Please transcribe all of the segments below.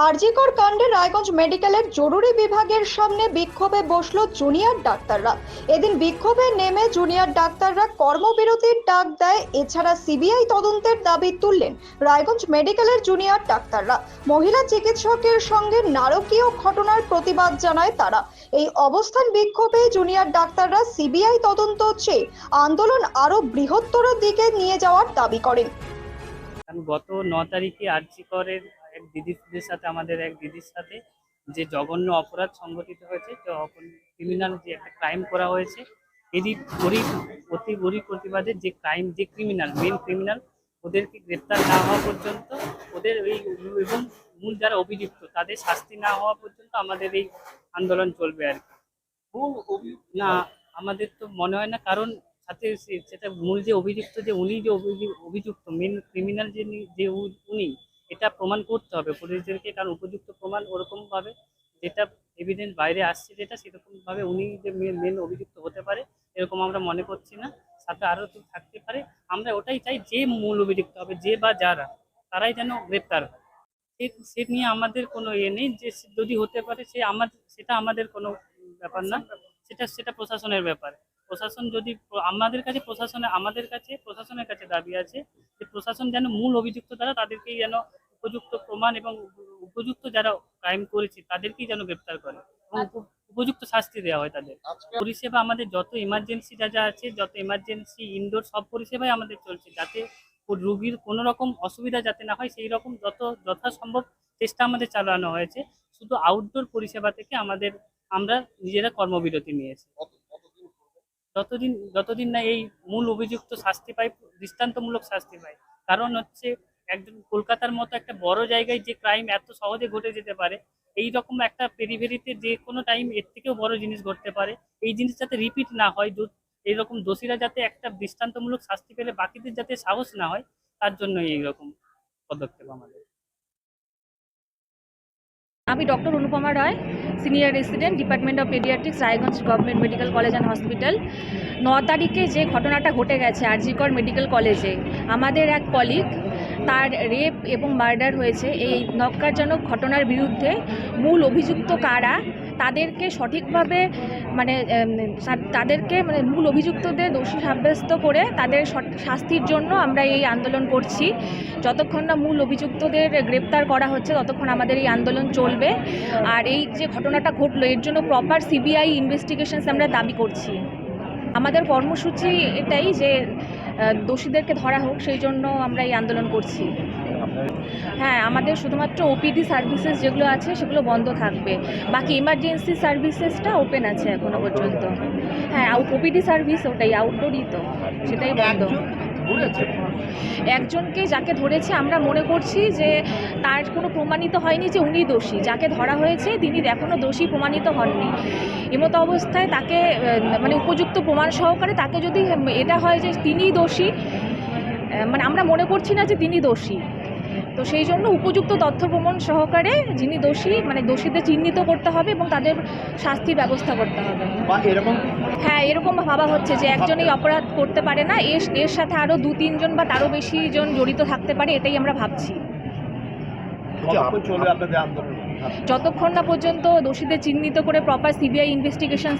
আরজিকর কাণ্ডে রায়গঞ্জ মেডিকেলের জরুরি বিভাগের সামনে বিক্ষোভে বসল জুনিয়র ডাক্তাররা। এদিন বিক্ষোভে নেমে জুনিয়র ডাক্তাররা কর্মবিরতির ডাক দেয়, এছাড়া সিবিআই তদন্তের দাবি তুললেন রায়গঞ্জ মেডিকেলের জুনিয়র ডাক্তাররা। মহিলা চিকিৎসকের সঙ্গে নারকীয় ঘটনার প্রতিবাদ জানায় তারা। এই অবস্থান বিক্ষোভে জুনিয়র ডাক্তাররা সিবিআই তদন্ত চেয়ে আন্দোলন আরও বৃহত্তর দিকে নিয়ে যাওয়ার দাবি করেন। গত ন তারিখে আরজি করের এক দিদিদের সাথে আমাদের এক দিদির সাথে যে জঘন্য অপরাধ সংঘটিত হয়েছে যে ক্রিমিনাল যে একটা ক্রাইম করা হয়েছে এরই ওরই অতি ওরই প্রতিবাদে যে ক্রাইম যে ক্রিমিনাল মেন ক্রিমিনাল ওদেরকে গ্রেপ্তার না হওয়া পর্যন্ত ওদের এই এবং মূল যারা অভিযুক্ত তাদের শাস্তি না হওয়া পর্যন্ত আমাদের এই আন্দোলন চলবে আর কি। না আমাদের তো মনে হয় না কারণ সাথে সেটা মূল যে অভিযুক্ত যে উনি যে অভিযু- অভিযুক্ত মেন ক্রিমিনাল যে যে উনি এটা প্রমাণ করতে হবে পুলিশদেরকে, কারণ উপযুক্ত প্রমাণ ওরকমভাবে যেটা এভিডেন্স বাইরে আসছে যেটা সেরকমভাবে উনি যে মেন অভিযুক্ত হতে পারে, এরকম আমরা মনে করছি না। সাথে আরও কেউ থাকতে পারে। আমরা ওটাই চাই যে মূল অভিযুক্ত হবে, যে বা যারা, তারাই যেন গ্রেপ্তার হয়। সে- নিয়ে আমাদের কোনো ইয়ে নেই যে যদি হতে পারে সে আমাদের সেটা আমাদের কোনো ব্যাপার না। সেটা সেটা প্রশাসনের ব্যাপার। প্রশাসন যদি আমাদের কাছে প্রশাসনে, আমাদের কাছে, প্রশাসনের কাছে দাবি আছে যে প্রশাসন যেন মূল অভিযুক্ত যারা তাদেরকেই যেন উপযুক্ত প্রমাণ এবং উপযুক্ত যারা ক্রাইম করেছে তাদেরকেই যেন গ্রেপ্তার করে উপ- উপযুক্ত শাস্তি দেওয়া হয় তাদের। পরিষেবা আমাদের যত ইমার্জেন্সি যা যা আছে যত ইমার্জেন্সি ইনডোর সব পরিষেবাই আমাদের চলছে যাতে রুগীর কোনো রকম অসুবিধা যাতে না হয় সেই রকম যত যথাসম্ভব চেষ্টা আমাদের চালানো হয়েছে। শুধু আউটডোর পরিষেবা থেকে আমাদের আমরা নিজেরা কর্মবিরতি নিয়েছি। যতদিন যতদিন না এই মূল অভিযুক্ত শাস্তি পাই দৃষ্টান্তমূলক শাস্তি পাই কারণ হচ্ছে একদম কলকাতার মতো একটা বড় জায়গায় যে ক্রাইম এত সহজে ঘটে যেতে পারে এই রকম একটা পেরিফেরিতে যে কোনো টাইম এর থেকেও বড় জিনিস ঘটতে পারে। এই জিনিস যাতে রিপিট না হয় এইরকম দোষীরা যাতে একটা দৃষ্টান্তমূলক শাস্তি পেলে বাকিদের যাতে সাহস না হয়, তার জন্য এইরকম পদক্ষেপ আমাদের। আমি doctor Anupama Roy senior resident department of pediatrics Raiganj government medical college and hospital ন তারিখে যে ঘটনাটা ঘটে গেছে আরজিকর মেডিকেল কলেজে আমাদের এক কলিগ তার রেপ এবং মার্ডার হয়েছে। এই নক্কারজনক ঘটনার বিরুদ্ধে মূল অভিযুক্ত কারা? তাদেরকে সঠিকভাবে মানে তাদেরকে মানে মূল অভিযুক্তদের দোষী সাব্যস্ত করে তাদের শাস্তির জন্য আমরা এই আন্দোলন করছি। যতক্ষণ না মূল অভিযুক্তদের গ্রেপ্তার করা হচ্ছে, ততক্ষণ আমাদের এই আন্দোলন চলবে। আর এই যে ঘটনাটা ঘটলো, এর জন্য প্রপার সিবিআই ইনভেস্টিগেশনস আমরা দাবি করছি। আমাদের কর্মসূচি এটাই যে দোষীদেরকে ধরা হোক, সেই জন্য আমরা এই আন্দোলন করছি। হ্যাঁ আমাদের শুধুমাত্র ওপিডি সার্ভিসেস যেগুলো আছে, সেগুলো বন্ধ থাকবে। বাকি ইমার্জেন্সি সার্ভিসেসটা ওপেন আছে এখনও পর্যন্ত। হ্যাঁ ওপিডি সার্ভিস ওটাই আউটডোরই তো, সেটাই বন্ধ। একজনকে যাকে ধরেছে, আমরা মনে করছি যে তার কোনো প্রমাণিত হয়নি যে উনি দোষী। যাকে ধরা হয়েছে, তিনি এখনও দোষী প্রমাণিত হননি। এমতো অবস্থায় তাকে মানে উপযুক্ত প্রমাণ সহকারে তাকে যদি এটা হয় যে তিনিই দোষী মানে আমরা মনে করছি না যে তিনি দোষী। তো সেই জন্য উপযুক্ত তথ্য প্রমাণ সহকারে যিনি দোষী মানে দোষীদের চিহ্নিত করতে হবে এবং তাদের শাস্তির ব্যবস্থা করতে হবে। এরকম হ্যাঁ এরকম ভাবা হচ্ছে যে একজনই অপরাধ করতে পারে না এর এর সাথে আরও দু তিনজন বা তারও বেশি জন জড়িত থাকতে পারে এটাই আমরা ভাবছি। চলবে আপনাদের আন্দোলন। যতক্ষণ না পর্যন্ত দোষীদের চিহ্নিত করে প্রপার সিবিআই ইনভেস্টিগেশন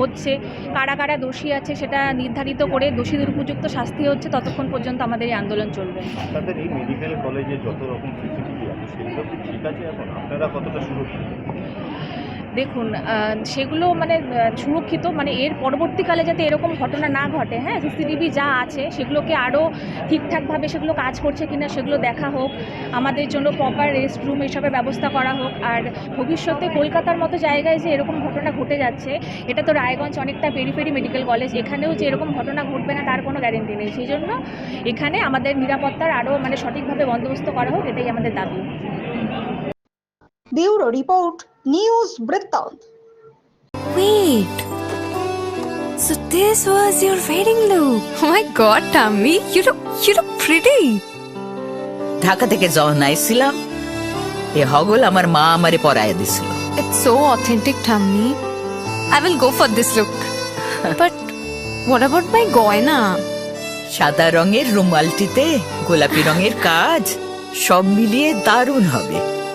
হচ্ছে, কারা কারা দোষী আছে সেটা নির্ধারিত করে দোষীদের উপযুক্ত শাস্তি হচ্ছে, ততক্ষণ পর্যন্ত আমাদের এই আন্দোলন চলবে। আপনাদের এই মেডিকেল কলেজে যত রকম আছে, সেগুলো ঠিক আছে এখন? আপনারা কতটা সুরক্ষিত? দেখুন সেগুলো মানে সুরক্ষিত মানে এর পরবর্তীকালে যাতে এরকম ঘটনা না ঘটে হ্যাঁ? সিসিটিভি যা আছে, সেগুলোকে আরও ঠিকঠাকভাবে সেগুলো কাজ করছে কিনা, সেগুলো দেখা হোক, আমাদের জন্য প্রপার রেস্ট রুম এসবের ব্যবস্থা করা হোক, আর ভবিষ্যতে কলকাতার মতো জায়গায় যে এরকম ঘটনা ঘটে যাচ্ছে, এটা তো রায়গঞ্জ অনেকটা পেরিফেরি মেডিকেল কলেজ এখানেও যে এরকম ঘটনা ঘটবে না, তার কোনো গ্যারেন্টি নেই। সেই জন্য এখানে আমাদের নিরাপত্তার আরও মানে সঠিকভাবে বন্দোবস্ত করা হোক, এটাই আমাদের দাবি। Bureau report. নিউজ বৃত্তান্ত Wait. So this was your wedding look. Oh my god, Tammy, you look you look pretty. Dhaka থেকে যখন আইছিলাম এ হগল আমার মা আমারে পরায় দিছিল It's so authentic, Tammy. I will go for this look. but what about my goina? সাদা রঙের রুমালটিতে গোলাপি রঙের কাজ সব মিলিয়ে দারুণ হবে